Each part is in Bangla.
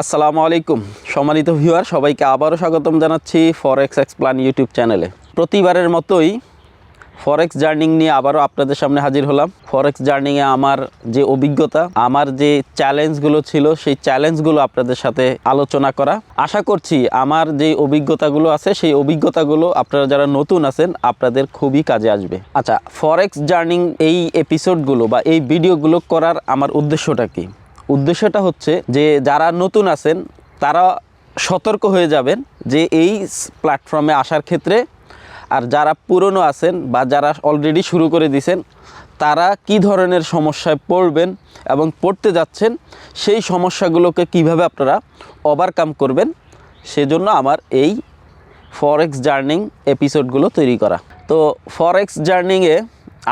আসসালামু আলাইকুম। সম্মানিত ভিউয়ার, সবাইকে আবারও স্বাগতম জানাচ্ছি ফরেক্স এক্সপ্লান ইউটিউব চ্যানেলে প্রতিবারের মতোই ফরেক্স জার্নিং নিয়ে আবারও আপনাদের সামনে হাজির হলাম। ফরেক্স জার্নিংয়ে আমার যে অভিজ্ঞতা, আমার যে চ্যালেঞ্জগুলো ছিল, সেই চ্যালেঞ্জগুলো আপনাদের সাথে আলোচনা করা। আশা করছি আমার যে অভিজ্ঞতাগুলো আছে, সেই অভিজ্ঞতাগুলো আপনারা যারা নতুন আছেন, আপনাদের খুবই কাজে আসবে। আচ্ছা ফরেক্স জার্নিং এই এপিসোডগুলো বা এই ভিডিওগুলো করার আমার উদ্দেশ্যটা কি? উদ্দেশ্যটা হচ্ছে যে যারা নতুন আছেন, তারা সতর্ক হয়ে যাবেন যে এই প্ল্যাটফর্মে আসার ক্ষেত্রে আর যারা পুরনো আছেন বা যারা অলরেডি শুরু করে দিছেন, তারা কি ধরনের সমস্যায় পড়বেন এবং পড়তে যাচ্ছেন, সেই সমস্যাগুলোকে কীভাবে আপনারা ওভারকাম করবেন, সেজন্য আমার এই ফরেক্স জার্নিং এপিসোডগুলো তৈরি করা। তো ফরেক্স জার্নিংয়ে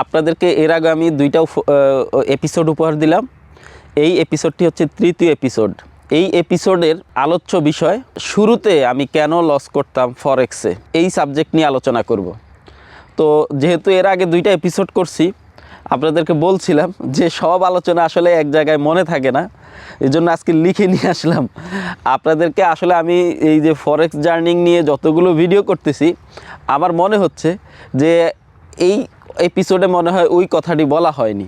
আপনাদেরকে এর আগে আমি দুইটা এপিসোড উপহার দিলাম। এই এপিসোডটি হচ্ছে তৃতীয় এপিসোড এই এপিসোডের আলোচ্য বিষয়, শুরুতে আমি কেন লস করতাম ফরেক্সে এই সাবজেক্ট নিয়ে আলোচনা করব। তো যেহেতু এর আগে দুইটা এপিসোড করছি, আপনাদেরকে বলছিলাম যে সব আলোচনা আসলে এক জায়গায় মনে থাকে না এই জন্য আজকে লিখে নিয়ে আসলাম। আপনাদেরকে আসলে আমি এই যে ফরেক্স জার্নিং নিয়ে যতগুলো ভিডিও করতেছি, আমার মনে হচ্ছে যে এই এপিসোডে মনে হয় ওই কথাটি বলা হয়নি।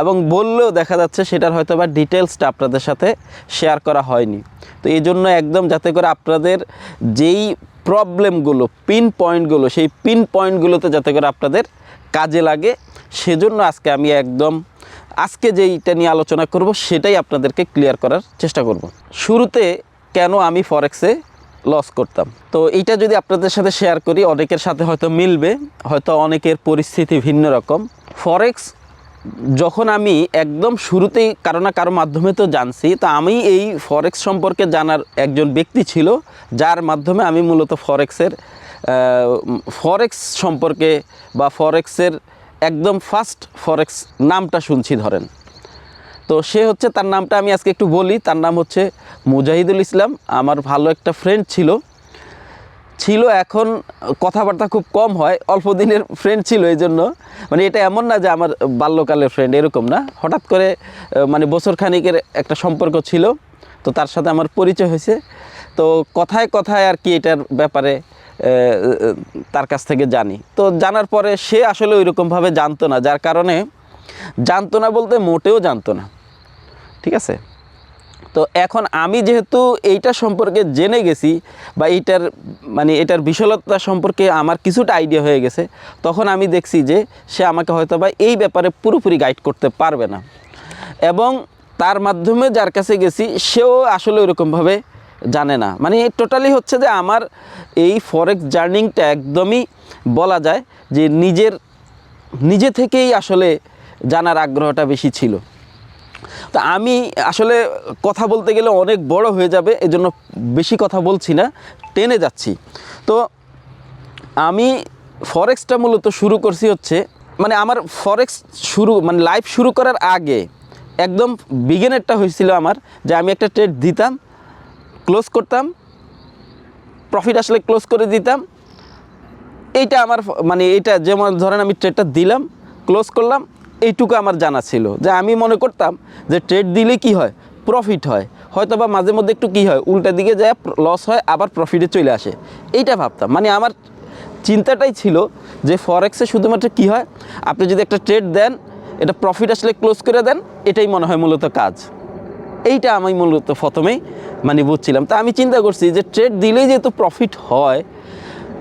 এবং বললেও দেখা যাচ্ছে সেটার হয়তো বা ডিটেলসটা আপনাদের সাথে শেয়ার করা হয়নি। তো এই জন্য একদম যাতে করে আপনাদের যেই প্রবলেমগুলো, পিন পয়েন্টগুলো, সেই পিন পয়েন্টগুলোতে যাতে করে আপনাদের কাজে লাগে, সেজন্য আজকে আমি একদম, আজকে যেইটা নিয়ে আলোচনা করব সেটাই আপনাদেরকে ক্লিয়ার করার চেষ্টা করব। শুরুতে কেন আমি ফরেক্সে লস করতাম? তো এইটা যদি আপনাদের সাথে শেয়ার করি, অনেকের সাথে হয়তো মিলবে, হয়তো অনেকের পরিস্থিতি ভিন্ন রকম। ফরেক্স যখন আমি একদম শুরুতেই কারও না কারও মাধ্যমে তো জানছি, তো আমি এই ফরেক্স সম্পর্কে জানার একজন ব্যক্তি ছিল, যার মাধ্যমে আমি মূলত ফরেক্সের ফরেক্স সম্পর্কে বা ফরেক্সের একদম ফার্স্ট ফরেক্স নামটা শুনছি ধরেন। তো সে হচ্ছে তার নামটা আমি আজকে একটু বলি, তার নাম হচ্ছে মুজাহিদুল ইসলাম। আমার ভালো একটা ফ্রেন্ড ছিল ছিল, এখন কথাবার্তা খুব কম হয়, অল্প দিনের ফ্রেন্ড ছিল এই জন্য মানে এটা এমন না যে আমার বাল্যকালের ফ্রেন্ড এরকম না। হঠাৎ করে মানে বছর খানিকের একটা সম্পর্ক ছিল, তো তার সাথে আমার পরিচয় হয়েছে। তো কথায় কথায় আর কি এটার ব্যাপারে তার কাছ থেকে জানি। তো জানার পরে সে আসলে ওইরকমভাবে জানতো না, যার কারণে জানতো না বলতে মোটেও জানতো না। ঠিক আছে? তো এখন আমি যেহেতু এইটা সম্পর্কে জেনে গেছি বা এইটার মানে এটার বিশালতা সম্পর্কে আমার কিছুটা আইডিয়া হয়ে গেছে, তখন আমি দেখছি যে সে আমাকে হয়তো বা এই ব্যাপারে পুরোপুরি গাইড করতে পারবে না। এবং তার মাধ্যমে যার কাছে গেছি, সেও আসলে ওইরকমভাবে জানে না। মানে টোটালি হচ্ছে যে আমার এই ফরেক্স জার্নিংটা একদমই বলা যায় যে নিজের, নিজে থেকেই আসলে জানার আগ্রহটা বেশি ছিল। তো আমি আসলে কথা বলতে গেলে অনেক বড় হয়ে যাবে, এজন্য বেশি কথা বলছি না, টেনে যাচ্ছি। তো আমি ফরেক্সটা মূলত শুরু করছি হচ্ছে মানে আমার ফরেক্স শুরু মানে লাইফ শুরু করার আগে, একদম বিগিনারটা হয়েছিল আমার, যে আমি একটা ট্রেড দিতাম, ক্লোজ করতাম প্রফিট আসলে ক্লোজ করে দিতাম, এইটা আমার মানে এটা যেমন ধরেন আমি ট্রেডটা দিলাম, ক্লোজ করলাম এইটুকু আমার জানা ছিল যে আমি মনে করতাম যে ট্রেড দিলে কি হয়? প্রফিট হয়। হয়তো বা মাঝে মধ্যে একটু কী হয়? উল্টা দিকে যায় লস হয়, আবার প্রফিটে চলে আসে। এইটা ভাবতাম। মানে আমার চিন্তাটাই ছিল যে ফরেক্সে শুধুমাত্র কি হয়? আপনি যদি একটা ট্রেড দেন, এটা প্রফিট আসলে ক্লোজ করে দেন, এটাই মনে হয় মূলত কাজ। এইটা আমি মূলত প্রথমেই মানে বুঝছিলাম। তা আমি চিন্তা করছি যে ট্রেড দিলেই যেহেতু প্রফিট হয়,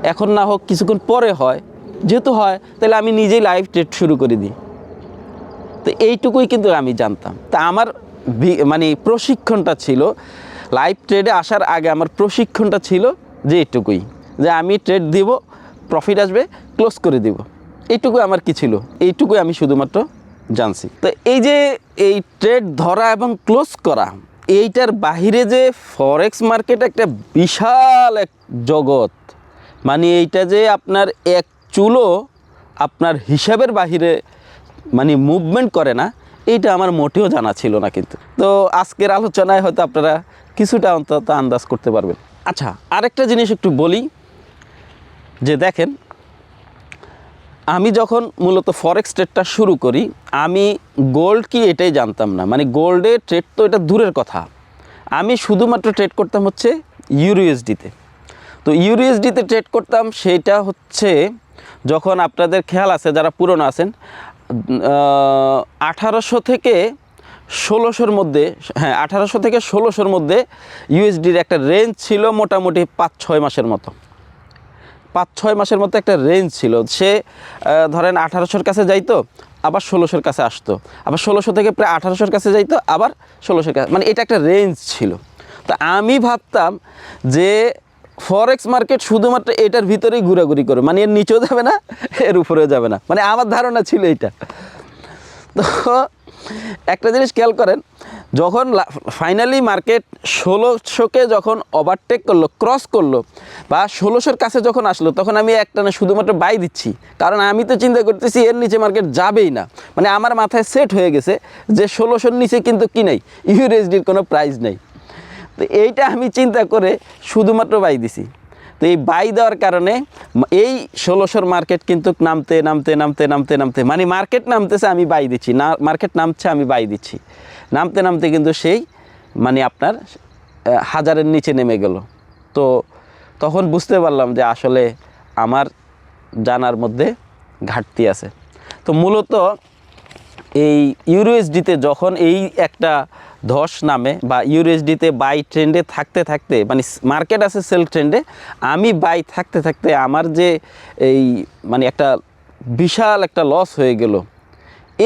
এখন না হোক কিছুক্ষণ পরে হয়, যেহেতু হয়, তাহলে আমি নিজেই লাইভ ট্রেড শুরু করে দিই। তো এইটুকুই কিন্তু আমি জানতাম। তা আমার মানে প্রশিক্ষণটা ছিল লাইভ ট্রেডে আসার আগে আমার প্রশিক্ষণটা ছিল যে এইটুকুই, যে আমি ট্রেড দিব প্রফিট আসবে ক্লোজ করে দিব। এইটুকুই আমার কি ছিল? এইটুকুই আমি শুধুমাত্র জানছি। তো এই যে এই ট্রেড ধরা এবং ক্লোজ করা, এইটার বাহিরে যে ফরেক্স মার্কেট একটা বিশাল এক জগৎ মানে এইটা যে আপনার এক চুলো আপনার হিসাবের বাহিরে মানে মুভমেন্ট করে না, এইটা আমার মোটেও জানা ছিল না কিন্তু। তো আজকের আলোচনায় হয়তো আপনারা কিছুটা অন্তত আন্দাজ করতে পারবেন। আচ্ছা আরেকটা জিনিস একটু বলি, যে দেখেন, আমি যখন মূলত ফরেক্স ট্রেডটা শুরু করি, আমি গোল্ড কি এটাই জানতাম না। মানে গোল্ডে ট্রেড তো এটা দূরের কথা। আমি শুধুমাত্র ট্রেড করতাম হচ্ছে ইউরোএসডিতে তো। ইউরোএসডিতে ট্রেড করতাম সেইটা হচ্ছে, যখন আপনাদের খেয়াল আছে, যারা পুরনো আছেন আঠারোশো থেকে ষোলোশোর মধ্যে হ্যাঁ আঠারোশো থেকে ষোলোশোর মধ্যে ইউএসডির একটা রেঞ্জ ছিল মোটামুটি পাঁচ ছয় মাসের মতো। পাঁচ ছয় মাসের মতো একটা রেঞ্জ ছিল। সে ধরেন আঠারোশোর কাছে যাইতো, আবার ষোলোশোর কাছে আসতো। আবার ষোলোশো থেকে প্রায় আঠারোশোর কাছে যাইতো, আবার ষোলোশোর কাছে মানে এটা একটা রেঞ্জ ছিল। তো আমি ভাবতাম যে ফরেক্স মার্কেট শুধুমাত্র এটার ভিতরেই ঘোরাঘুরি করে মানে এর নিচেও যাবে না, এর উপরেও যাবে না। মানে আমার ধারণা ছিল এইটা। তো একটা জিনিস খেয়াল করেন, যখন ফাইনালি মার্কেট ষোলোশোকে যখন ওভারটেক করল ক্রস করল, বা ষোলোশোর কাছে যখন আসলো, তখন আমি একটা না শুধুমাত্র বাই দিচ্ছি। কারণ আমি তো চিন্তা করতেছি এর নিচে মার্কেট যাবেই না। মানে আমার মাথায় সেট হয়ে গেছে যে ষোলোশোর নিচে কিন্তু কি নেই ইউএসডির কোনো প্রাইস নেই। তো এইটা আমি চিন্তা করে শুধুমাত্র বাই দিছি। তো এই বাই দেওয়ার কারণে এই ষোলোশোর মার্কেট কিন্তু নামতে নামতে নামতে নামতে নামতে মানে মার্কেট নামতেছে আমি বাই দিচ্ছি, না মার্কেট নামছে আমি বাই দিচ্ছি। নামতে নামতে কিন্তু সেই মানে আপনার হাজারের নিচে নেমে গেল। তো তখন বুঝতে পারলাম যে আসলে আমার জানার মধ্যে ঘাটতি আছে। তো মূলত এই ইউরোএসডিতে যখন এই একটা ধস নামে বা ইউরোএসডিতে বাই ট্রেন্ডে থাকতে থাকতে মানে মার্কেট আছে সেল ট্রেন্ডে আমি বাই থাকতে থাকতে আমার যে এই মানে একটা বিশাল একটা লস হয়ে গেল।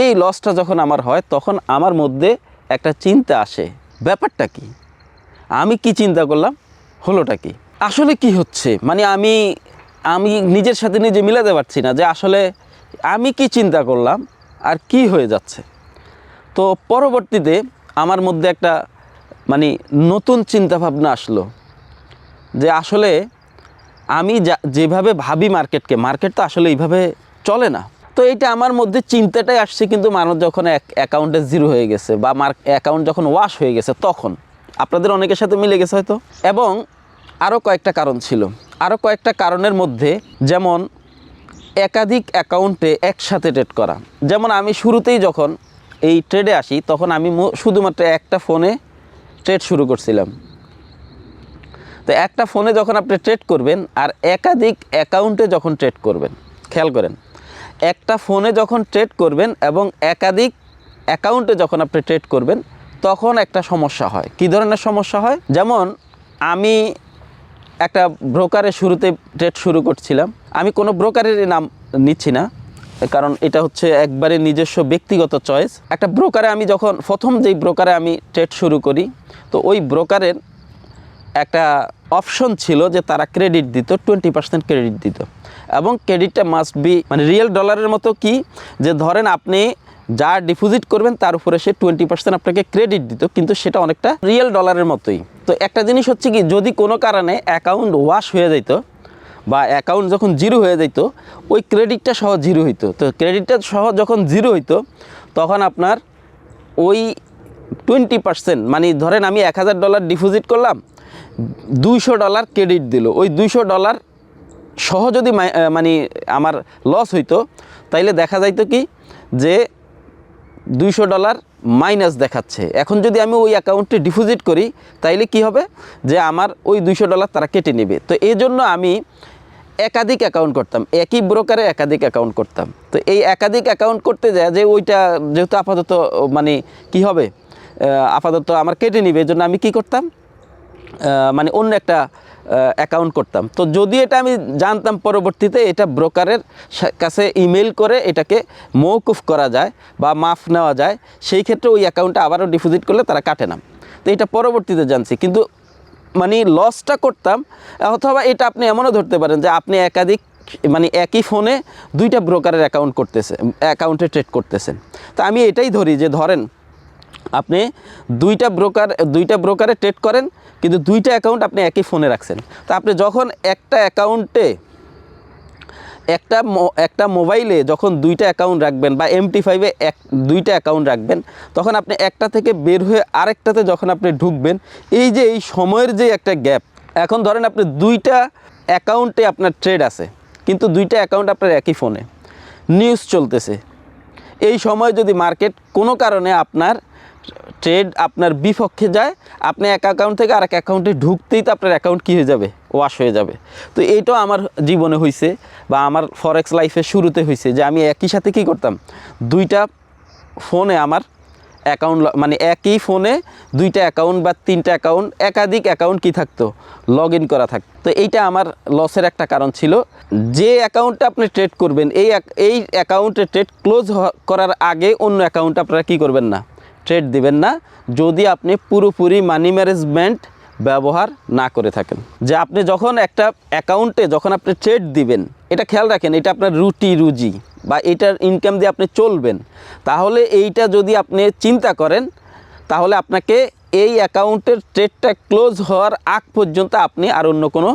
এই লসটা যখন আমার হয়, তখন আমার মধ্যে একটা চিন্তা আসে, ব্যাপারটা কি? আমি কি চিন্তা করলাম? হলোটা কি? আসলে কি হচ্ছে? মানে আমি আমি নিজের সাথে নিজে মিলাতে পারছি না যে আসলে আমি কি চিন্তা করলাম আর কি হয়ে যাচ্ছে। তো পরবর্তীতে আমার মধ্যে একটা মানে নতুন চিন্তা ভাবনা আসলো যে আসলে আমি যা, যেভাবে ভাবি মার্কেটকে, মার্কেট তো আসলে এইভাবে চলে না। তো এটা আমার মধ্যে চিন্তাটাই আসছে কিন্তু মানুষ যখন এক অ্যাকাউন্টে জিরো হয়ে গেছে বা মার্ক অ্যাকাউন্ট যখন ওয়াশ হয়ে গেছে তখন, আপনাদের অনেকের সাথে মিলে গেছে হয়তো। এবং আরও কয়েকটা কারণ ছিল। আরও কয়েকটা কারণের মধ্যে যেমন একাধিক অ্যাকাউন্টে একসাথে ট্রেড করা। যেমন আমি শুরুতেই যখন এই ট্রেডে আসি, তখন আমি শুধুমাত্র একটা ফোনে ট্রেড শুরু করছিলাম। তো একটা ফোনে যখন আপনি ট্রেড করবেন, আর একাধিক অ্যাকাউন্টে যখন ট্রেড করবেন, খেয়াল করেন, একটা ফোনে যখন ট্রেড করবেন এবং একাধিক অ্যাকাউন্টে যখন আপনি ট্রেড করবেন, তখন একটা সমস্যা হয়। কী ধরনের সমস্যা হয়? যেমন, আমি একটা ব্রোকারের শুরুতে ট্রেড শুরু করছিলাম। আমি কোনো ব্রোকারের নাম নিচ্ছি না। কারণ এটা হচ্ছে একবারে নিজস্ব ব্যক্তিগত চয়েস একটা ব্রোকারে আমি যখন, প্রথম যেই ব্রোকারে আমি ট্রেড শুরু করি, তো ওই ব্রোকারের একটা অপশন ছিল যে তারা ক্রেডিট দিত টোয়েন্টি পার্সেন্ট ক্রেডিট দিত। এবং ক্রেডিটটা মাস্ট বি মানে রিয়েল ডলারের মতো কি, যে ধরেন আপনি যা ডিপোজিট করবেন তার উপরে সে টোয়েন্টি পার্সেন্ট আপনাকে ক্রেডিট দিত, কিন্তু সেটা অনেকটা রিয়েল ডলারের মতোই। তো একটা জিনিস হচ্ছে কি, যদি কোনো কারণে অ্যাকাউন্ট ওয়াশ হয়ে যেত বা অ্যাকাউন্ট যখন জিরো হয়ে যেত ওই ক্রেডিটটা সহ জিরো হইতো। তো ক্রেডিটটা সহ যখন জিরো হইতো, তখন আপনার ওই টোয়েন্টি পার্সেন্ট মানে ধরেন আমি এক হাজার ডলার ডিপোজিট করলাম, দুইশো ডলার ক্রেডিট দিল। ওই দুইশো ডলার সহ যদি মানে আমার লস হইতো, তাইলে দেখা যাইতো কি যে দুইশো ডলার মাইনাস দেখাচ্ছে। এখন যদি আমি ওই অ্যাকাউন্টে ডিপোজিট করি, তাইলে কি হবে? যে আমার ওই দুইশো ডলার তারা কেটে নেবে। তো এই জন্য আমি একাধিক অ্যাকাউন্ট করতাম, একই ব্রোকারে একাধিক অ্যাকাউন্ট করতাম। তো এই একাধিক অ্যাকাউন্ট করতে যায় যে ওইটা যেহেতু আপাতত মানে কি হবে? আপাতত আমার কেটে নিবে এই জন্য আমি কি করতাম? মানে অন্য একটা অ্যাকাউন্ট করতাম। তো যদি এটা আমি জানতাম পরবর্তীতে, এটা ব্রোকারের কাছে ইমেল করে এটাকে মৌকুফ করা যায় বা মাফ নেওয়া যায়, সেই ক্ষেত্রে ওই অ্যাকাউন্টটা আবারও ডিপোজিট করলে তারা কাটে না। তো এটা পরবর্তীতে জানছি। কিন্তু মানে লসটা করতাম, অথবা এটা আপনি এমনও ধরতে পারেন যে আপনি একাধিক মানে একই ফোনে দুইটা ব্রোকারের অ্যাকাউন্ট করতেছে অ্যাকাউন্টে ট্রেড করতেছেন। তো আমি এটাই ধরি যে ধরেন, আপনি দুইটা ব্রোকার দুইটা ব্রোকারে ট্রেড করেন, কিন্তু দুইটা অ্যাকাউন্ট আপনি একই ফোনে রাখছেন। তো আপনি যখন একটা অ্যাকাউন্টে একটা একটা মোবাইলে যখন দুইটা অ্যাকাউন্ট রাখবেন বা এমটি ফাইভে এক, দুইটা অ্যাকাউন্ট রাখবেন, তখন আপনি একটা থেকে বের হয়ে আরেকটাতে যখন আপনি ঢুকবেন, এই যে এই সময়ের যে একটা গ্যাপ এখন ধরেন আপনি দুইটা অ্যাকাউন্টে আপনার ট্রেড আছে, কিন্তু দুইটা অ্যাকাউন্ট আপনার একই ফোনে নিউজ চলতেছে। এই সময় যদি মার্কেট কোনো কারণে আপনার ট্রেড আপনার বিপক্ষে যায়, আপনি এক অ্যাকাউন্ট থেকে আরেক অ্যাকাউন্টে ঢুকতেই তো আপনার অ্যাকাউন্ট কী হয়ে যাবে? ওয়াশ হয়ে যাবে। তো এইটাও আমার জীবনে হয়েছে বা আমার ফরেক্স লাইফের শুরুতে হয়েছে যে আমি একই সাথে কী করতাম? দুইটা ফোনে আমার অ্যাকাউন্ট মানে একই ফোনে দুইটা অ্যাকাউন্ট বা তিনটা অ্যাকাউন্ট একাধিক অ্যাকাউন্ট কি থাকতো? লগ ইন করা থাকতো তো এইটা আমার লসের একটা কারণ ছিল। যে অ্যাকাউন্টটা আপনি ট্রেড করবেন, এই এই অ্যাকাউন্টে ট্রেড ক্লোজ করার আগে অন্য অ্যাকাউন্ট আপনারা কী করবেন না? ট্রেড দিবেন না, যদি আপনি পুরোপুরি মানি ম্যানেজমেন্ট ব্যবহার না করে থাকেন। যে আপনি যখন একটা অ্যাকাউন্টে যখন আপনি ট্রেড দিবেন, এটা খেয়াল রাখেন, এটা আপনার রুটি, রুজি বা এটার ইনকাম দিয়ে আপনি চলবেন। তাহলে এইটা যদি আপনি চিন্তা করেন, তাহলে আপনাকে এই অ্যাকাউন্টের ট্রেডটা ক্লোজ হওয়ার আগ পর্যন্ত আপনি আর অন্য কোনো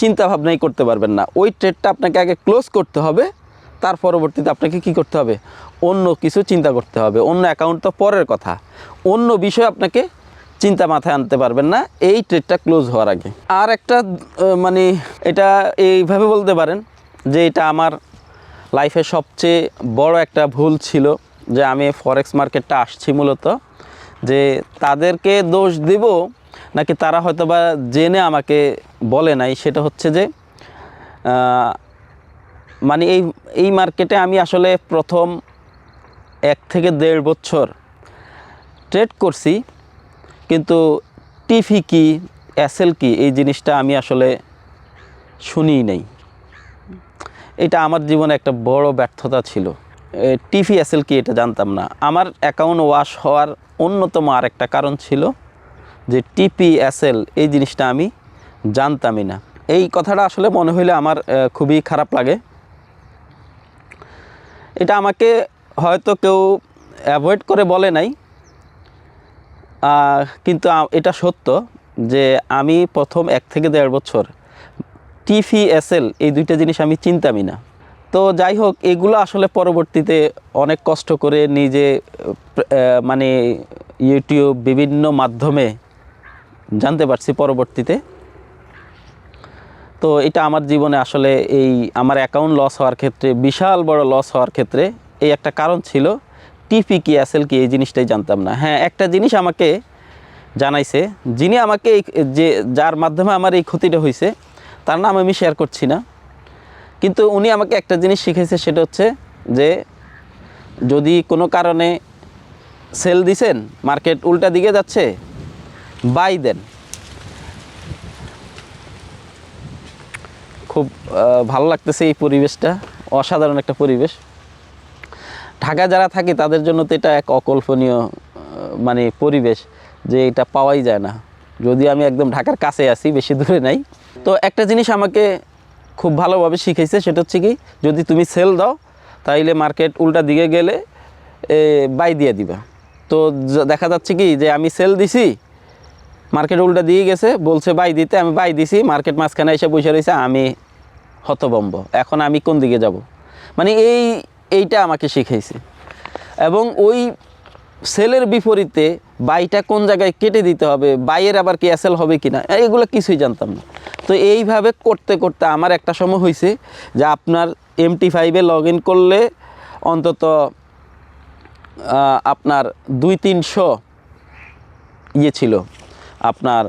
চিন্তাভাবনাই করতে পারবেন না। ওই ট্রেডটা আপনাকে আগে ক্লোজ করতে হবে, তার পরবর্তীতে আপনাকে কি করতে হবে? অন্য কিছু চিন্তা করতে হবে। অন্য অ্যাকাউন্ট তো পরের কথা। অন্য বিষয় আপনাকে চিন্তা মাথায় আনতে পারবেন না। এই ট্রেডটা ক্লোজ হওয়ার আগে। আর একটা মানে এটা এইভাবে বলতে পারেন যে এটা আমার লাইফে সবচেয়ে বড় একটা ভুল ছিল যে আমি ফরেক্স মার্কেটটা আসছি মূলত যে তাদেরকে দোষ দেব নাকি তারা হয়তো বা জেনে আমাকে বলে নাই। সেটা হচ্ছে যে মানে এই এই মার্কেটে আমি আসলে প্রথম এক থেকে দেড় বছর ট্রেড করছি, কিন্তু টিফি কি এসএল কি, এই জিনিসটা আমি আসলে শুনিই নাই। এটা আমার জীবনে একটা বড় ব্যর্থতা ছিল। টিভি এসএল কি এটা জানতাম না। আমার অ্যাকাউন্ট ওয়াশ হওয়ার অন্যতম আরেকটা কারণ ছিল যে টিপি এসএল এই জিনিসটা আমি জানতামই না। এই কথাটা আসলে মনে হইলে আমার খুবই খারাপ লাগে। এটা আমাকে হয়তো কেউ অ্যাভয়েড করে বলে নাই। কিন্তু এটা সত্য যে আমি প্রথম এক থেকে দেড় বছর টিফি এসএল এই দুইটা জিনিস আমি চিন্তামই না। তো যাই হোক, এগুলো আসলে পরবর্তীতে অনেক কষ্ট করে নিজে মানে ইউটিউব বিভিন্ন মাধ্যমে জানতে পারছি পরবর্তীতে। তো এটা আমার জীবনে আসলে এই আমার অ্যাকাউন্ট লস হওয়ার ক্ষেত্রে, বিশাল বড় লস হওয়ার ক্ষেত্রে এই একটা কারণ ছিল। টিপি কি এসএল কি, এই জিনিসটাই জানতাম না। হ্যাঁ একটা জিনিস আমাকে জানাইছে, যিনি আমাকে এই যে, যার মাধ্যমে আমার এই ক্ষতিটা হয়েছে তার নাম আমি শেয়ার করছি না। কিন্তু উনি আমাকে একটা জিনিস শিখেছে সেটা হচ্ছে যে, যদি কোনো কারণে সেল দিছেন মার্কেট উল্টা দিকে যাচ্ছে বাই দেন। খুব ভালো লাগতেছে এই পরিবেশটা, অসাধারণ একটা পরিবেশ। ঢাকা যারা থাকে, তাদের জন্য তো এটা এক অকল্পনীয় মানে পরিবেশ যে এটা পাওয়াই যায় না। যদি আমি একদম ঢাকার কাছে আছি, বেশি দূরে নাই। তো একটা জিনিস আমাকে খুব ভালোভাবে শিখাইছে, সেটা হচ্ছে কি, যদি তুমি সেল দাও, তাইলে মার্কেট উল্টা দিকে গেলে বাই দিয়ে দিবা। তো দেখা যাচ্ছে কি, যে আমি সেল দিছি মার্কেট উল্টা দিয়ে গেছে, বলছে বাই দিতে, আমি বাই দিছি মার্কেট মাঝখানে এসে বসে রয়েছে আমি হতবম্ব এখন আমি কোন দিকে যাব? মানে এই এইটা আমাকে শিখাইছে। এবং ওই সেলের বিপরীতে বাইটা কোন জায়গায় কেটে দিতে হবে, বাইয়ের আবার কি অ্যাসেল হবে কি না এগুলো কিছুই জানতাম না। তো এইভাবে করতে করতে আমার একটা সময় হয়েছে যে আপনার এমটি ফাইভে লগ ইন করলে অন্তত আপনার দুই তিনশো ইয়ে ছিল। আপনার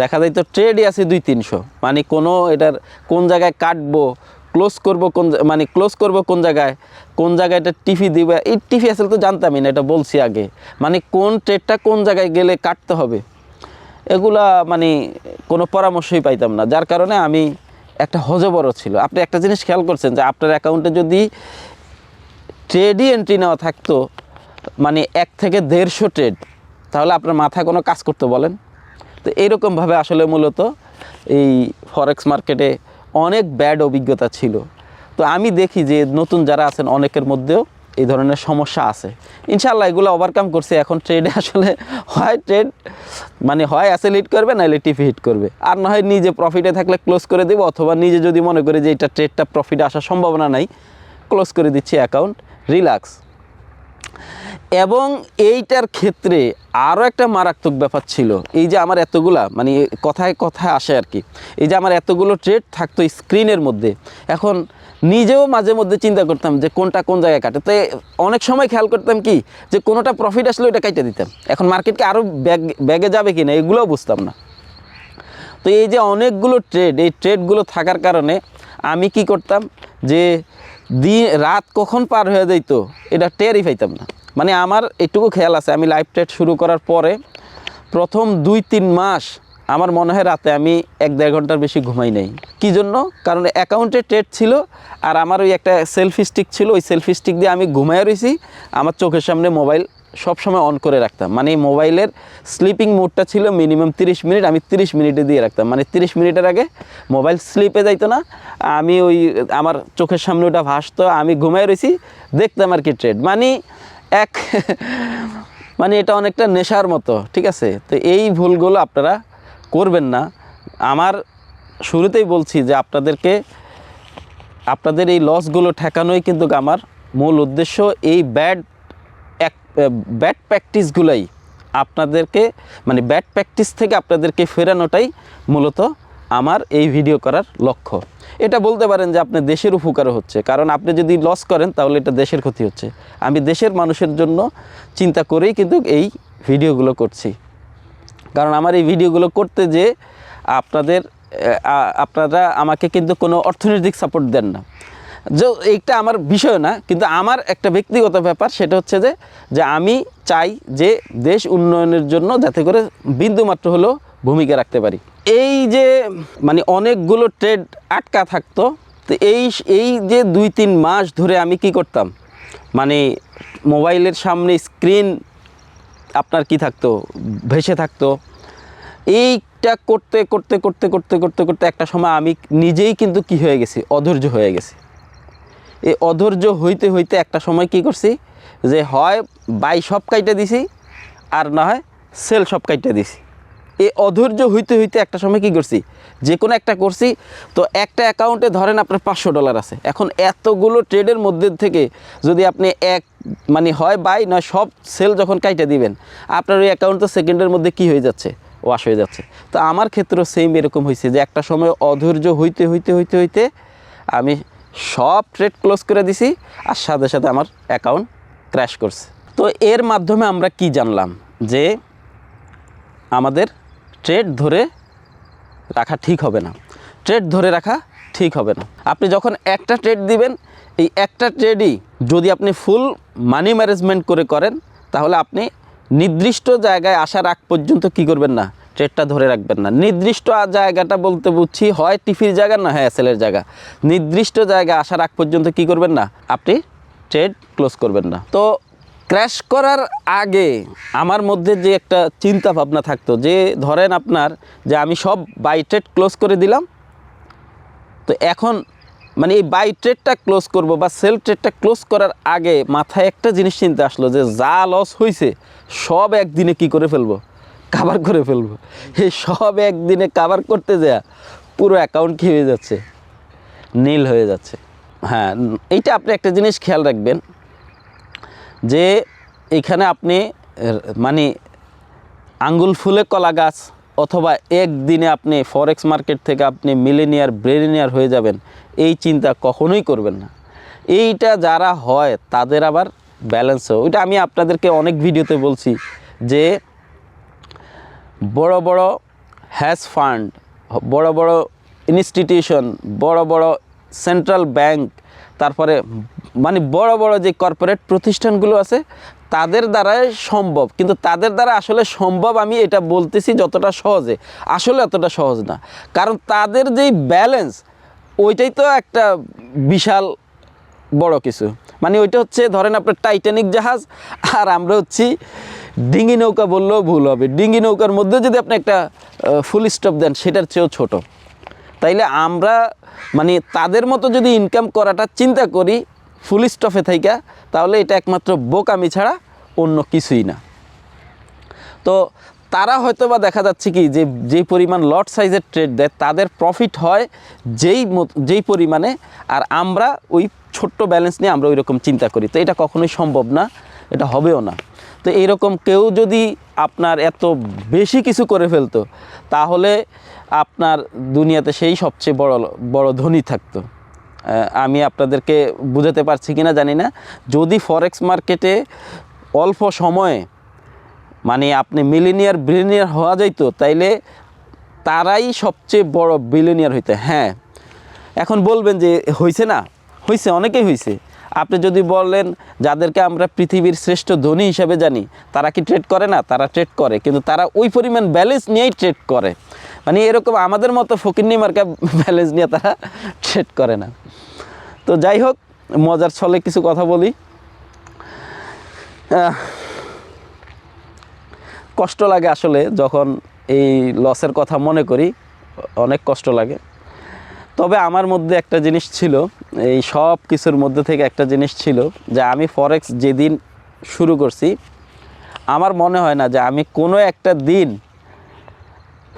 দেখা যায় তো ট্রেডই আছে দুই তিনশো। মানে কোনো এটার কোন জায়গায় কাটবো ক্লোজ করব কোন মানে ক্লোজ করব কোন জায়গায়? কোন জায়গায় এটা টিফি দিবে? এই টিফি আসলে তো জানতামই না, এটা বলছি আগে। মানে কোন ট্রেডটা কোন জায়গায় গেলে কাটতে হবে? এগুলা মানে কোনো পরামর্শই পাইতাম না। যার কারণে আমি একটা হজবড় ছিল। আপনি একটা জিনিস খেয়াল করছেন যে আপনার অ্যাকাউন্টে যদি ট্রেডই এন্ট্রি নেওয়া থাকতো মানে এক থেকে দেড়শো ট্রেড তাহলে আপনার মাথায় কোনো কাজ করতে বলেন? তো এইরকমভাবে আসলে মূলত এই ফরেক্স মার্কেটে অনেক ব্যাড অভিজ্ঞতা ছিল। তো আমি দেখি যে নতুন যারা আছেন, অনেকের মধ্যেও এই ধরনের সমস্যা আছে। ইনশাল্লাহ এগুলো ওভারকাম করছে। এখন ট্রেডে আসলে হয় ট্রেড মানে হয় অ্যাসেল হিট করবে, নাহলে টিপি হিট করবে। আর না হয় নিজে প্রফিটে থাকলে ক্লোজ করে দেবো, অথবা নিজে যদি মনে করে যে এটা ট্রেডটা প্রফিটে আসার সম্ভাবনা নাই ক্লোজ করে দিচ্ছি অ্যাকাউন্ট রিল্যাক্স এবং এইটার ক্ষেত্রে আরও একটা মারাত্মক ব্যাপার ছিল। এই যে আমার এতগুলা মানে কথায় কথায় আসে আর কি। এই যে আমার এতগুলো ট্রেড থাকতো স্ক্রিনের মধ্যে। এখন নিজেও মাঝে মধ্যে চিন্তা করতাম যে কোনটা কোন জায়গায় কাটে। তো অনেক সময় খেয়াল করতাম কি, যে কোনোটা প্রফিট আসলে ওটা কাটে দিতাম। এখন মার্কেটকে আরও ব্যাগ, ব্যাগে যাবে কি না এগুলোও বুঝতাম না। তো এই যে অনেকগুলো ট্রেড এই ট্রেডগুলো থাকার কারণে আমি কি করতাম যে দিন, রাত কখন পার হয়ে যাইতো, এটা টেরই পাইতাম না। মানে আমার এটুকু খেয়াল আছে, আমি লাইভ ট্রেড শুরু করার পরে প্রথম দুই তিন মাস আমার মনে হয় রাতে আমি এক দেড় ঘণ্টার বেশি ঘুমাই নাই। কী জন্য? কারণ অ্যাকাউন্টে ট্রেড ছিল আর আমার ওই একটা সেলফি স্টিক ছিল, ওই সেলফি স্টিক দিয়ে আমি ঘুমায় রয়েছি আমার চোখের সামনে মোবাইল সব সময় অন করে রাখতাম। মানে মোবাইলের স্লিপিং মোডটা ছিল মিনিমাম তিরিশ মিনিট, আমি তিরিশ মিনিটে দিয়ে রাখতাম। মানে তিরিশ মিনিটের আগে মোবাইল স্লিপে যাইতো না, আমি ওই আমার চোখের সামনে ওটা ভাসতো, আমি ঘুমায় রয়েছি দেখতাম আর কি ট্রেড মানে এক মানে এটা অনেকটা নেশার মতো, ঠিক আছে? তো এই ভুলগুলো আপনারা করবেন না। আমার শুরুতেই বলছি যে আপনাদেরকে, আপনাদের এই লসগুলো ঠেকানোই কিন্তু আমার মূল উদ্দেশ্য। এই ব্যাড এক ব্যাড প্র্যাকটিসগুলোই আপনাদেরকে মানে ব্যাড প্র্যাকটিস থেকে আপনাদেরকে ফেরানোটাই মূলত আমার এই ভিডিও করার লক্ষ্য। এটা বলতে পারেন যে আপনি দেশের উপকার হচ্ছে। কারণ আপনি যদি লস করেন, তাহলে এটা দেশের ক্ষতি হচ্ছে। আমি দেশের মানুষের জন্য চিন্তা করেই কিন্তু এই ভিডিওগুলো করছি। কারণ আমার এই ভিডিওগুলো করতে যে আপনাদের আপনারা আমাকে কিন্তু কোনো অর্থনৈতিক সাপোর্ট দেন না। যে এইটা আমার বিষয় না, কিন্তু আমার একটা ব্যক্তিগত ব্যাপার, সেটা হচ্ছে যে যে আমি চাই যে দেশ উন্নয়নের জন্য যাতে করে বিন্দুমাত্র হলেও ভূমিকা রাখতে পারি। এই যে মানে অনেকগুলো ট্রেড আটকা থাকতো, তো এই এই যে দুই তিন মাস ধরে আমি কি করতাম? মানে মোবাইলের সামনে স্ক্রিন আপনার কি থাকতো? ভেসে থাকতো। এইটা করতে করতে করতে করতে করতে করতে একটা সময় আমি নিজেই কিন্তু কি হয়ে গেছি? অধৈর্য হয়ে গেছি। এই অধৈর্য হইতে হইতে একটা সময় কি করছি? যে হয় বাই সব কাইটা দিছি, আর না হয় সেল সব কাইটা দিছি। এই অধৈর্য হইতে হইতে একটা সময় কি করছি? যে কোনো একটা করছি। তো একটা অ্যাকাউন্টে ধরেন আপনার পাঁচশো ডলার আছে। এখন এতগুলো ট্রেডের মধ্যে থেকে যদি আপনি এক মানে হয় বাই নয় সব সেল যখন কাইটা দিবেন, আপনার ওই অ্যাকাউন্ট তো সেকেন্ডের মধ্যে কি হয়ে যাচ্ছে? ওয়াশ হয়ে যাচ্ছে। তো আমার ক্ষেত্রেও সেম এরকম হয়েছে যে একটা সময় অধৈর্য হইতে হইতে হইতে হইতে আমি সব ট্রেড ক্লোজ করে দিছি আর সাথে সাথে আমার অ্যাকাউন্ট ক্র্যাশ করছে। তো এর মাধ্যমে আমরা কি জানলাম? যে আমাদের ট্রেড ধরে রাখা ঠিক হবে না। ট্রেড ধরে রাখা ঠিক হবে না। আপনি যখন একটা ট্রেড দিবেন, এই একটা ট্রেডই যদি আপনি ফুল মানি ম্যানেজমেন্ট করে করেন, তাহলে আপনি নির্দিষ্ট জায়গায় আসার আগ পর্যন্ত কি করবেন না? ট্রেডটা ধরে রাখবেন না। নির্দিষ্ট জায়গাটা বলতে বুঝছি, হয় টিফির জায়গা না হয় এসেলের জায়গা। নির্দিষ্ট জায়গায় আসার আগ পর্যন্ত কি করবেন না? আপনি ট্রেড ক্লোজ করবেন না। তো ক্র্যাশ করার আগে আমার মধ্যে যে একটা চিন্তা ভাবনা থাকতো, যে ধরেন আপনার যে আমি সব বাই ট্রেড ক্লোজ করে দিলাম, তো এখন মানে এই বাই ট্রেডটা ক্লোজ করব বা সেল ট্রেডটা ক্লোজ করার আগে মাথায় একটা জিনিস চিন্তা আসলো, যে যা লস হয়েছে সব একদিনে কি করে ফেলব? কাভার করে ফেলব। এই সব একদিনে কাভার করতে যা পুরো অ্যাকাউন্ট কি হয়ে যাচ্ছে? নীল হয়ে যাচ্ছে। হ্যাঁ এইটা আপনি একটা জিনিস খেয়াল রাখবেন যে এখানে আপনি মানে আঙ্গুল ফুলে কলা গাছ অথবা একদিনে আপনি ফরেক্স মার্কেট থেকে আপনি মিলেনিয়ার ব্রেলিনিয়ার হয়ে যাবেন, এই চিন্তা কখনোই করবেন না। এইটা যারা হয়, তাদের আবার ব্যালেন্স হয়। ওইটা আমি আপনাদেরকে অনেক ভিডিওতে বলছি যে বড় বড় হ্যাজ ফান্ড বড় বড় ইনস্টিটিউশন বড় বড় সেন্ট্রাল ব্যাংক তারপরে মানে বড় বড় যে কর্পোরেট প্রতিষ্ঠানগুলো আছে, তাদের দ্বারাই সম্ভব। কিন্তু তাদের দ্বারা আসলে সম্ভব আমি এটা বলতেছি যতটা সহজে। আসলে অতটা সহজ না। কারণ তাদের যেই ব্যালেন্স ওইটাই তো একটা বিশাল বড় কিছু। মানে ওইটা হচ্ছে ধরেন আপনার টাইটানিক জাহাজ, আর আমরা হচ্ছি ডিঙ্গি নৌকা বললেও ভুল হবে। ডিঙ্গি নৌকার মধ্যে যদি আপনি একটা ফুল স্টপ দেন, সেটার চেয়েও ছোট। তাইলে আমরা মানে তাদের মতো যদি ইনকাম করাটা চিন্তা করি ফুল স্টপে থাইকা, তাহলে এটা একমাত্র বোকামি ছাড়া অন্য কিছুই না। তো তারা হয়তো বা দেখা যাচ্ছে কি যে যেই পরিমাণ লট সাইজের ট্রেড দেয়, তাদের প্রফিট হয় যেই যেই পরিমাণে, আর আমরা ওই ছোট্ট ব্যালেন্স নিয়ে আমরা ওই রকম চিন্তা করি। তো এটা কখনোই সম্ভব না, এটা হবেও না। তো এইরকম কেউ যদি আপনার এত বেশি কিছু করে ফেলতো, তাহলে আপনার দুনিয়াতে সেই সবচেয়ে বড় বড় ধনী থাকতো। আমি আপনাদেরকে বুঝাতে পারছি কিনা জানি না। যদি ফরেক্স মার্কেটে অল্প সময়ে মানে আপনি মিলিনিয়ার বিলিনিয়ার হওয়া যাইতো, তাইলে তারাই সবচেয়ে বড় বিলিনিয়ার হইতে। হ্যাঁ এখন বলবেন যে হইছে না? হইছে, অনেকেই হইছে। আপনি যদি বলেন যাদেরকে আমরা পৃথিবীর শ্রেষ্ঠ ধনী হিসাবে জানি, তারা কি ট্রেড করে না? তারা ট্রেড করে, কিন্তু তারা ওই পরিমাণ ব্যালেন্স নিয়েই ট্রেড করে। মানে এরকম আমাদের মতো ফকিন্নি মার্কা ব্যালেন্স নিয়ে তারা ট্রেড করে না। তো যাই হোক, মজার ছলে কিছু কথা বলি। কষ্ট লাগে আসলে যখন এই লসের কথা মনে করি, অনেক কষ্ট লাগে। তবে আমার মধ্যে একটা জিনিস ছিল, এই সব কিছুর মধ্যে থেকে একটা জিনিস ছিল যে আমি ফরেক্স যেদিন শুরু করছি, আমার মনে হয় না যে আমি কোনো একটা দিন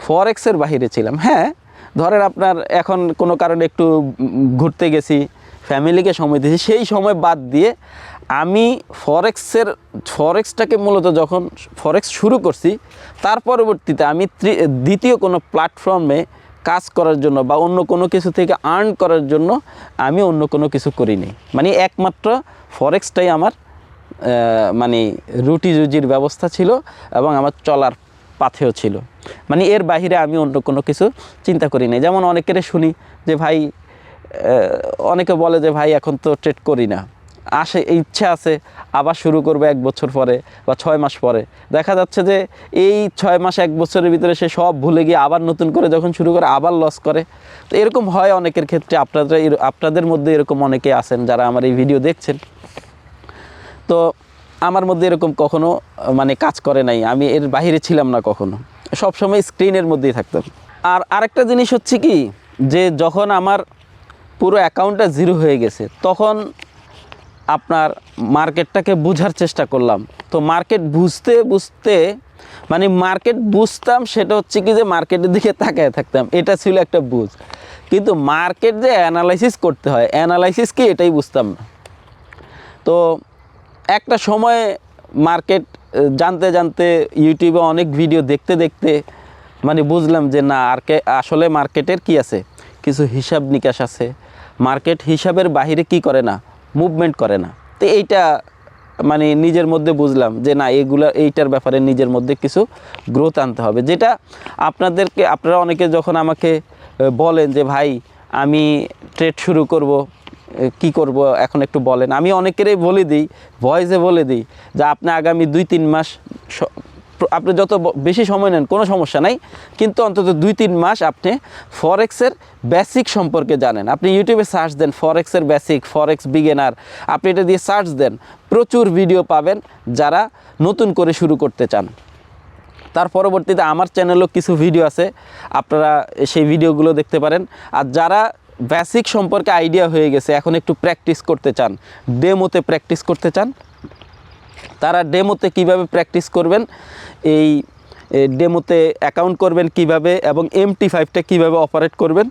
ফরেক্সের বাহিরে ছিলাম। হ্যাঁ ধরেন আপনার এখন কোনো কারণে একটু ঘুরতে গেছি ফ্যামিলিকে সময় দিয়েছি, সেই সময় বাদ দিয়ে আমি ফরেক্সের ফরেক্সটাকে মূলত যখন ফরেক্স শুরু করছি, তার পরবর্তীতে আমি দ্বিতীয় কোনো প্ল্যাটফর্মে কাজ করার জন্য বা অন্য কোনো কিছু থেকে আর্ন করার জন্য আমি অন্য কোনো কিছু করিনি। মানে একমাত্র ফরেক্সটাই আমার মানে রুটি রুজির ব্যবস্থা ছিল এবং আমার চলার পাথেও ছিল। মানে এর বাইরে আমি অন্য কোনো কিছু চিন্তা করি নাই। যেমন অনেকের শুনি যে ভাই অনেকে বলে যে ভাই, এখন তো ট্রেড করি না। আসে, ইচ্ছা আছে, আবার শুরু করবে এক বছর পরে বা ছয় মাস পরে। দেখা যাচ্ছে যে এই ছয় মাস, এক বছরের ভিতরে সে সব ভুলে গিয়ে আবার নতুন করে যখন শুরু করে, আবার লস করে। তো এরকম হয় অনেকের ক্ষেত্রে। আপনাদের আপনাদের মধ্যে এরকম অনেকে আছেন যারা আমার এই ভিডিও দেখছেন। তো আমার মধ্যে এরকম কখনো মানে কাজ করে নাই। আমি এর বাইরে ছিলাম না কখনো। সবসময় স্ক্রিনের মধ্যেই থাকতাম। আর আরেকটা জিনিস হচ্ছে কি, যে যখন আমার পুরো অ্যাকাউন্টটা জিরো হয়ে গেছে, তখন আপনার মার্কেটটাকে বোঝার চেষ্টা করলাম। তো মার্কেট বুঝতে বুঝতে মানে মার্কেট বুঝতাম, সেটা হচ্ছে কি যে মার্কেটের দিকে তাকায় থাকতাম। এটা ছিল একটা বুঝ। কিন্তু মার্কেট যে অ্যানালাইসিস করতে হয় অ্যানালাইসিস কি এটাই বুঝতাম না। তো একটা সময়ে মার্কেট জানতে জানতে ইউটিউবে অনেক ভিডিও দেখতে দেখতে মানে বুঝলাম যে না, আর আসলে মার্কেটের কি আছে? কিছু হিসাব নিকাশ আছে। মার্কেট হিসাবের বাহিরে কি করে না? মুভমেন্ট করে না। তো এইটা মানে নিজের মধ্যে বুঝলাম যে না, এগুলা, এইটার ব্যাপারে নিজের মধ্যে কিছু গ্রোথ আনতে হবে। যেটা আপনাদেরকে, আপনারা অনেকে যখন আমাকে বলেন যে ভাই, আমি ট্রেড শুরু করব কি করব, এখন একটু বলেন। আমি অনেকেরই বলে দিই, ভয়েসে বলে দিই, যে আপনি আগামী দুই তিন মাস আপনি যত বেশি সময় নেন, কোনো সমস্যা নাই। কিন্তু অন্তত দুই তিন মাস আপনি ফরেক্সের বেসিক সম্পর্কে জানেন। আপনি ইউটিউবে সার্চ দেন ফরেক্সের বেসিক ফরেক্স বিগেনার আপনি এটা দিয়ে সার্চ দেন, প্রচুর ভিডিও পাবেন যারা নতুন করে শুরু করতে চান। তার পরবর্তীতে আমার চ্যানেলেও কিছু ভিডিও আছে, আপনারা সেই ভিডিওগুলো দেখতে পারেন। আর যারা বেসিক সম্পর্কে আইডিয়া হয়ে গেছে, এখন একটু প্র্যাকটিস করতে চান ডেমোতে প্র্যাকটিস করতে চান, তারা ডেমোতে কীভাবে প্র্যাকটিস করবেন, এই ডেমোতে অ্যাকাউন্ট করবেন কীভাবে এবং এমটি ফাইভটা কীভাবে অপারেট করবেন,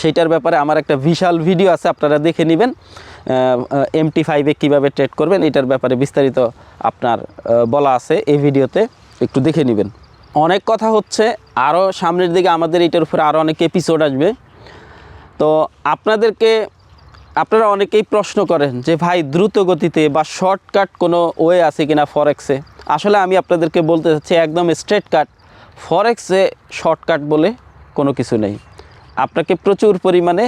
সেটার ব্যাপারে আমার একটা বিশাল ভিডিও আছে, আপনারা দেখে নেবেন এমটি ফাইভে কীভাবে ট্রেড করবেন, এটার ব্যাপারে বিস্তারিত আপনার বলা আছে, এই ভিডিওতে একটু দেখে নেবেন। অনেক কথা হচ্ছে আরও সামনের দিকে আমাদের এটার উপরে আরও অনেক এপিসোড আসবে। তো আপনাদেরকে, আপনারা অনেকেই প্রশ্ন করেন যে ভাই, দ্রুত গতিতে বা শর্টকাট কোনো ওয়ে আছে কিনা ফরেক্সে আসলে আমি আপনাদেরকে বলতে চাচ্ছি একদম স্ট্রেট কাট ফরেক্সে শর্টকাট বলে কোনো কিছু নেই। আপনাকে প্রচুর পরিমাণে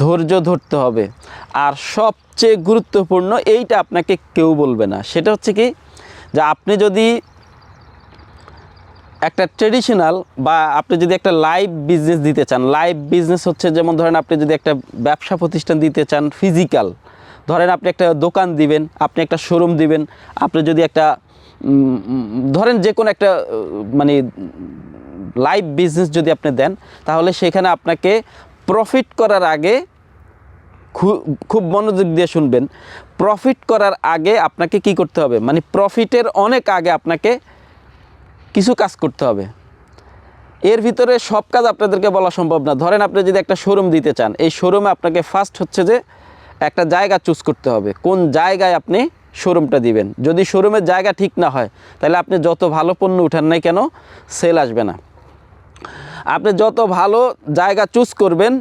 ধৈর্য ধরতে হবে। আর সবচেয়ে গুরুত্বপূর্ণ এইটা আপনাকে কেউ বলবে না। সেটা হচ্ছে কি, যে আপনি যদি একটা ট্রেডিশনাল বা আপনি যদি একটা লাইভ বিজনেস দিতে চান লাইভ বিজনেস হচ্ছে যেমন ধরেন আপনি যদি একটা ব্যবসা প্রতিষ্ঠান দিতে চান ফিজিক্যাল ধরেন আপনি একটা দোকান দিবেন, আপনি একটা শোরুম দিবেন, আপনি যদি একটা ধরেন যে কোনো একটা মানে লাইভ বিজনেস যদি আপনি দেন, তাহলে সেখানে আপনাকে প্রফিট করার আগে খুব মনোযোগ দিয়ে শুনবেন। প্রফিট করার আগে আপনাকে কি করতে হবে? মানে প্রফিটের অনেক আগে আপনাকে কিছু কাজ করতে হবে। এর ভিতরে সব কাজ আপনাদেরকে বলা সম্ভব না। ধরেন আপনি যদি একটা শোরুম দিতে চান, এই শোরুমে আপনাকে ফার্স্ট হচ্ছে যে একটা জায়গা চুজ করতে হবে। কোন জায়গায় আপনি শোরুমটা দিবেন? যদি শোরুমের জায়গা ঠিক না হয়, তাহলে আপনি যত ভালো পণ্য উঠান নাই কেন সেল আসবে না। আপনি যত ভালো জায়গা চুজ করবেন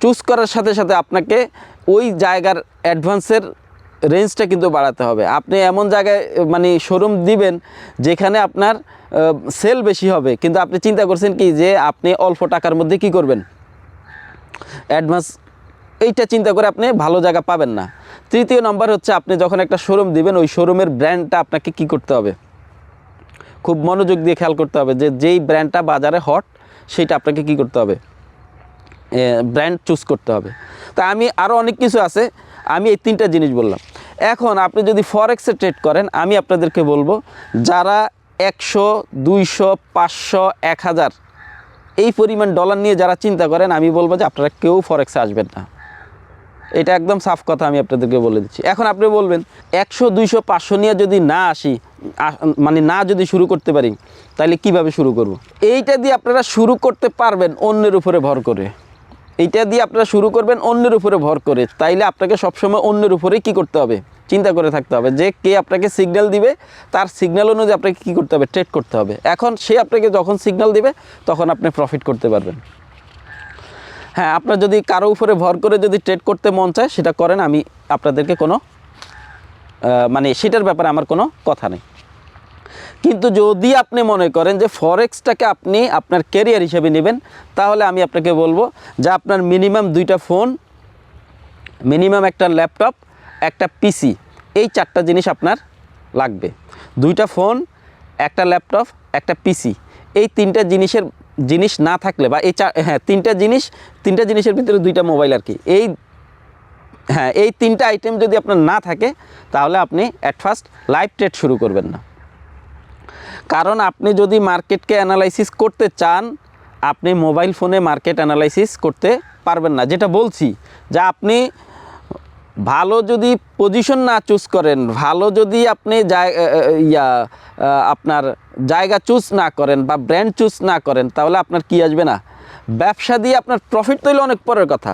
চুজ করার সাথে সাথে আপনাকে ওই জায়গার অ্যাডভান্সের রেঞ্জটা কিন্তু বাড়াতে হবে। আপনি এমন জায়গায় মানে শোরুম দিবেন, যেখানে আপনার সেল বেশি হবে। কিন্তু আপনি চিন্তা করছেন কি যে আপনি অল্প টাকার মধ্যে কি করবেন? অ্যাডভান্স এইটা চিন্তা করে আপনি ভালো জায়গা পাবেন না। তৃতীয় নম্বর হচ্ছে আপনি যখন একটা শোরুম দিবেন, ওই শোরুমের ব্র্যান্ডটা আপনাকে কি করতে হবে? খুব মনোযোগ দিয়ে খেয়াল করতে হবে যে যেই ব্র্যান্ডটা বাজারে হট সেটা আপনাকে কি করতে হবে? ব্র্যান্ড চুজ করতে হবে। তা আমি আরও অনেক কিছু আছে, আমি এই তিনটা জিনিস বললাম। এখন আপনি যদি ফরেক্সে ট্রেড করেন, আমি আপনাদেরকে বলব, যারা একশো, দুইশো, পাঁচশো, এক হাজার। এই পরিমাণ ডলার নিয়ে যারা চিন্তা করেন, আমি বলব যে আপনারা কেউ ফরেক্সে আসবেন না। এটা একদম সাফ কথা আমি আপনাদেরকে বলে দিচ্ছি। এখন আপনি বলবেন, একশো, দুইশো, পাঁচশো নিয়ে যদি না আসি মানে না যদি শুরু করতে পারি, তাহলে কীভাবে শুরু করব। এইটা দিয়ে আপনারা শুরু করতে পারবেন অন্যের উপরে ভর করে। এইটা দিয়ে আপনারা শুরু করবেন অন্যের উপরে ভর করে। তাইলে আপনাকে সবসময় অন্যের উপরেই কী করতে হবে? চিন্তা করে থাকতে হবে যে কে আপনাকে সিগন্যাল দিবে, তার সিগন্যাল অনুযায়ী আপনাকে কী করতে হবে ট্রেড করতে হবে। এখন সে আপনাকে যখন সিগন্যাল দিবে, তখন আপনি প্রফিট করতে পারবেন। হ্যাঁ আপনার যদি কারও উপরে ভর করে যদি ট্রেড করতে মন চায়, সেটা করেন, আমি আপনাদেরকে কোনো মানে সেটার ব্যাপারে আমার কোনো কথা নেই। কিন্তু যদি আপনি মনে করেন যে ফরেক্সটাকে আপনি আপনার কেরিয়ার হিসেবে নেবেন, তাহলে আমি আপনাকে বলব যে আপনার মিনিমাম দুইটা ফোন মিনিমাম একটা ল্যাপটপ একটা পিসি এই চারটা জিনিস আপনার লাগবে। দুইটা ফোন একটা ল্যাপটপ একটা পিসি এই তিনটা জিনিসের, জিনিস না থাকলে বা এই চার হ্যাঁ তিনটা জিনিস, তিনটা জিনিসের ভিতরে দুইটা মোবাইল আর কি। এই হ্যাঁ এই তিনটা আইটেম যদি আপনার না থাকে, তাহলে আপনি অ্যাট ফার্স্ট লাইভ ট্রেড শুরু করবেন না। কারণ আপনি যদি মার্কেটকে অ্যানালাইসিস করতে চান, আপনি মোবাইল ফোনে মার্কেট অ্যানালাইসিস করতে পারবেন না। যেটা বলছি, যে আপনি ভালো যদি পজিশন না চুজ করেন, ভালো যদি আপনি ইয়া আপনার জায়গা চুজ না করেন বা ব্র্যান্ড চুজ না করেন, তাহলে আপনার কি আসবে না? ব্যবসা দিয়ে আপনার প্রফিট তৈলে অনেক পরের কথা।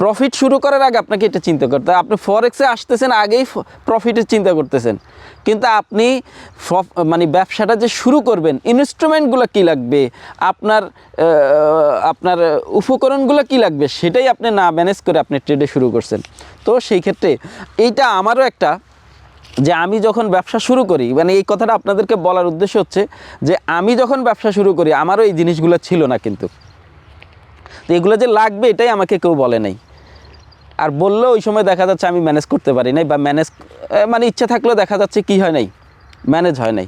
প্রফিট শুরু করার আগে আপনাকে এটা চিন্তা করতে হবে আপনি ফরেক্সে আসতেছেন, আগেই প্রফিটের চিন্তা করতেছেন। কিন্তু আপনি মানে ব্যবসাটা যে শুরু করবেন ইনস্ট্রুমেন্টগুলো কি লাগবে, আপনার আপনার উপকরণগুলো কি লাগবে, সেটাই আপনি না ম্যানেজ করে আপনি ট্রেডে শুরু করছেন। তো সেই ক্ষেত্রে এইটা আমারও একটা, যে আমি যখন ব্যবসা শুরু করি মানে এই কথাটা আপনাদেরকে বলার উদ্দেশ্য হচ্ছে যে আমি যখন ব্যবসা শুরু করি, আমারও এই জিনিসগুলো ছিল না কিন্তু। তো এগুলো যে লাগবে, এটাই আমাকে কেউ বলে নাই। আর বললেও ওই সময় দেখা যাচ্ছে আমি ম্যানেজ করতে পারি নাই বা ম্যানেজ মানে ইচ্ছা থাকলেও দেখা যাচ্ছে কি হয় নাই ম্যানেজ হয় নাই।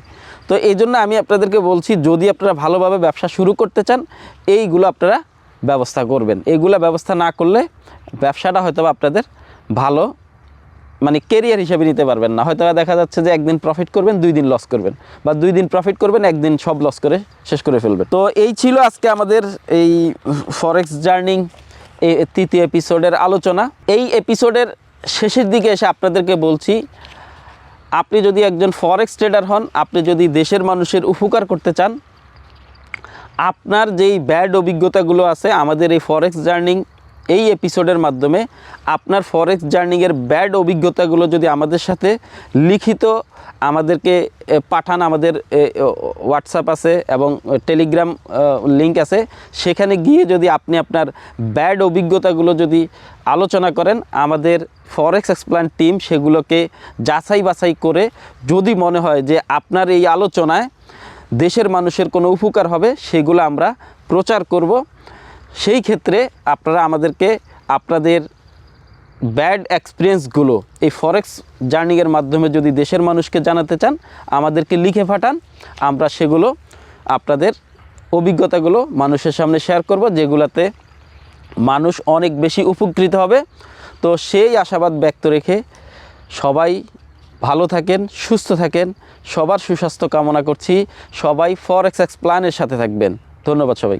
তো এই জন্য আমি আপনাদেরকে বলছি, যদি আপনারা ভালোভাবে ব্যবসা শুরু করতে চান, এইগুলো আপনারা ব্যবস্থা করবেন। এগুলো ব্যবস্থা না করলে ব্যবসাটা হয়তো আপনাদের ভালো মানে কেরিয়ার হিসেবে নিতে পারবেন না। হয়তো দেখা যাচ্ছে যে একদিন প্রফিট করবেন, দুই দিন লস করবেন। বা দুই দিন প্রফিট করবেন, একদিন সব লস করে শেষ করে ফেলবেন। তো এই ছিল আজকে আমাদের এই ফরেক্স জার্নিং তৃতীয় এপিসোডের আলোচনা। এই এপিসোডের শেষের দিকে এসে আপনাদেরকে বলছি, আপনি যদি একজন ফরেক্স ট্রেডার হন, আপনি যদি দেশের মানুষের উপকার করতে চান, আপনার যেই ব্যাড অভিজ্ঞতাগুলো আছে, আমাদের এই ফরেক্স জার্নিং এই এপিসোডের মাধ্যমে আপনার ফরেক্স জার্নিংয়ের ব্যাড অভিজ্ঞতাগুলো যদি আমাদের সাথে লিখিত আমাদেরকে পাঠান, আমাদের হোয়াটসঅ্যাপ আছে এবং টেলিগ্রাম লিংক আছে, সেখানে গিয়ে যদি আপনি আপনার ব্যাড অভিজ্ঞতাগুলো যদি আলোচনা করেন, আমাদের ফরেক্স এক্সপ্লান টিম সেগুলোকে যাচাই বাছাই করে যদি মনে হয় যে আপনার এই আলোচনায় দেশের মানুষের কোনো উপকার হবে, সেগুলো আমরা প্রচার করব। সেই ক্ষেত্রে আপনারা আমাদেরকে আপনাদের ব্যাড এক্সপিরিয়েন্সগুলো এই ফরেক্স জার্নিংয়ের মাধ্যমে যদি দেশের মানুষকে জানাতে চান, আমাদেরকে লিখে পাঠান। আমরা সেগুলো আপনাদের অভিজ্ঞতাগুলো মানুষের সামনে শেয়ার করব, যেগুলোতে মানুষ অনেক বেশি উপকৃত হবে। তো সেই আশাবাদ ব্যক্ত রেখে সবাই ভালো থাকেন, সুস্থ থাকেন। সবার সুস্বাস্থ্য কামনা করছি। সবাই ফরেক্স এক্স প্ল্যানের সাথে থাকবেন। ধন্যবাদ সবাইকে।